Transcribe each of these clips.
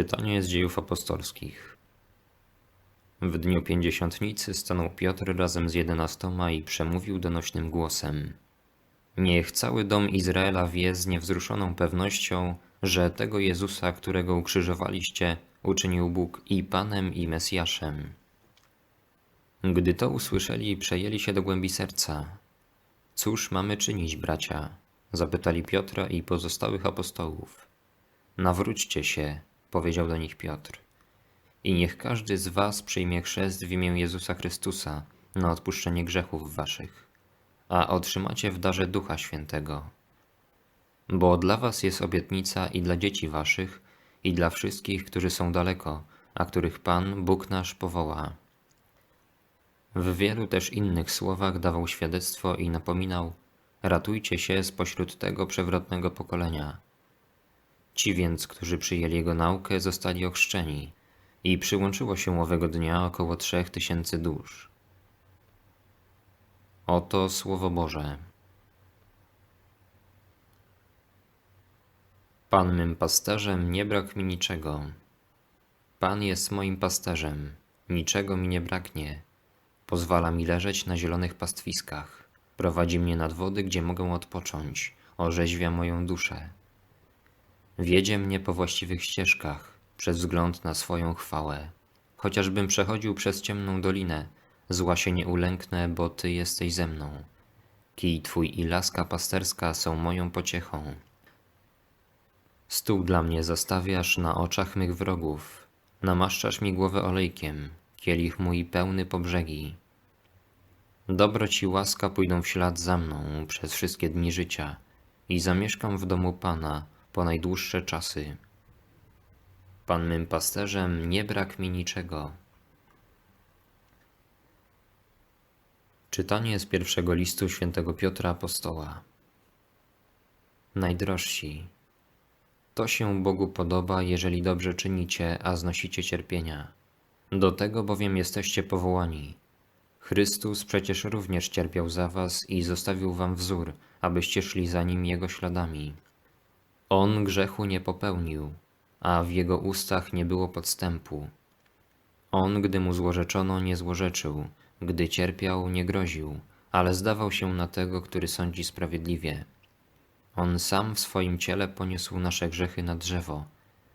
Czytanie z dziejów apostolskich. W dniu pięćdziesiątnicy stanął Piotr razem z jedenastoma i przemówił donośnym głosem. Niech cały dom Izraela wie z niewzruszoną pewnością, że tego Jezusa, którego ukrzyżowaliście, uczynił Bóg i Panem i Mesjaszem. Gdy to usłyszeli, przejęli się do głębi serca. Cóż mamy czynić, bracia? Zapytali Piotra i pozostałych apostołów. Nawróćcie się, powiedział do nich Piotr. I niech każdy z was przyjmie chrzest w imię Jezusa Chrystusa na odpuszczenie grzechów waszych, a otrzymacie w darze Ducha Świętego. Bo dla was jest obietnica i dla dzieci waszych, i dla wszystkich, którzy są daleko, a których Pan, Bóg nasz, powoła. W wielu też innych słowach dawał świadectwo i napominał: Ratujcie się spośród tego przewrotnego pokolenia. Ci więc, którzy przyjęli jego naukę, zostali ochrzczeni i przyłączyło się owego dnia około trzech tysięcy dusz. Oto Słowo Boże. Pan mym pasterzem, nie brak mi niczego. Pan jest moim pasterzem, niczego mi nie braknie. Pozwala mi leżeć na zielonych pastwiskach, prowadzi mnie nad wody, gdzie mogę odpocząć, orzeźwia moją duszę. Wiedzie mnie po właściwych ścieżkach, przez wzgląd na swoją chwałę. Chociażbym przechodził przez ciemną dolinę, zła się nie ulęknę, bo Ty jesteś ze mną. Kij Twój i laska pasterska są moją pociechą. Stół dla mnie zastawiasz na oczach mych wrogów. Namaszczasz mi głowę olejkiem, kielich mój pełny po brzegi. Dobroć i łaska pójdą w ślad za mną przez wszystkie dni życia i zamieszkam w domu Pana po najdłuższe czasy. Pan mym pasterzem, nie brak mi niczego. Czytanie z pierwszego listu świętego Piotra Apostoła. Najdrożsi, to się Bogu podoba, jeżeli dobrze czynicie, a znosicie cierpienia. Do tego bowiem jesteście powołani. Chrystus przecież również cierpiał za was i zostawił wam wzór, abyście szli za nim jego śladami. On grzechu nie popełnił, a w jego ustach nie było podstępu. On, gdy mu złorzeczono, nie złorzeczył, gdy cierpiał, nie groził, ale zdawał się na tego, który sądzi sprawiedliwie. On sam w swoim ciele poniósł nasze grzechy na drzewo,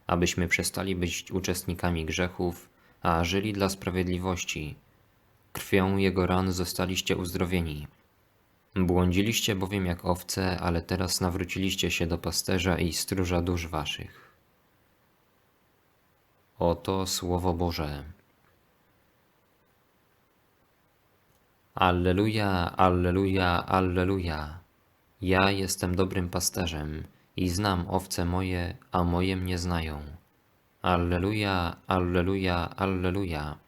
abyśmy przestali być uczestnikami grzechów, a żyli dla sprawiedliwości. Krwią jego ran zostaliście uzdrowieni. Błądziliście bowiem jak owce, ale teraz nawróciliście się do pasterza i stróża dusz waszych. Oto Słowo Boże. Alleluja, Alleluja, Alleluja. Ja jestem dobrym pasterzem i znam owce moje, a moje mnie znają. Alleluja, Alleluja, Alleluja.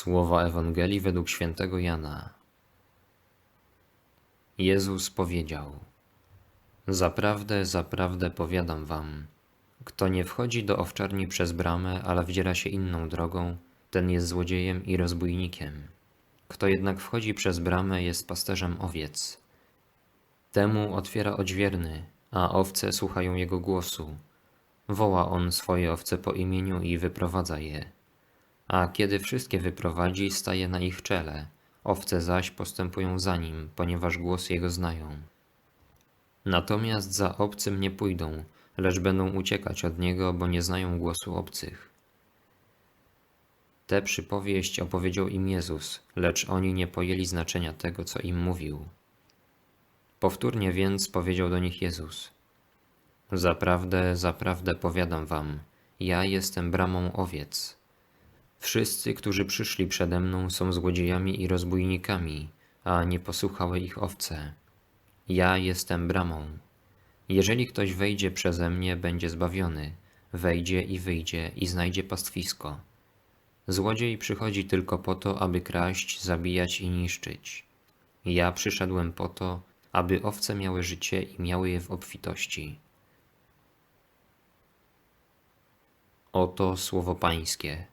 Słowa Ewangelii według świętego Jana. Jezus powiedział: Zaprawdę, zaprawdę powiadam wam, kto nie wchodzi do owczarni przez bramę, ale wdziera się inną drogą, ten jest złodziejem i rozbójnikiem. Kto jednak wchodzi przez bramę, jest pasterzem owiec. Temu otwiera odźwierny, a owce słuchają jego głosu. Woła on swoje owce po imieniu i wyprowadza je. A kiedy wszystkie wyprowadzi, staje na ich czele. Owce zaś postępują za nim, ponieważ głos jego znają. Natomiast za obcym nie pójdą, lecz będą uciekać od niego, bo nie znają głosu obcych. Tę przypowieść opowiedział im Jezus, lecz oni nie pojęli znaczenia tego, co im mówił. Powtórnie więc powiedział do nich Jezus: Zaprawdę, zaprawdę powiadam wam, ja jestem bramą owiec. Wszyscy, którzy przyszli przede mną, są złodziejami i rozbójnikami, a nie posłuchały ich owce. Ja jestem bramą. Jeżeli ktoś wejdzie przeze mnie, będzie zbawiony, wejdzie i wyjdzie i znajdzie pastwisko. Złodziej przychodzi tylko po to, aby kraść, zabijać i niszczyć. Ja przyszedłem po to, aby owce miały życie i miały je w obfitości. Oto słowo Pańskie.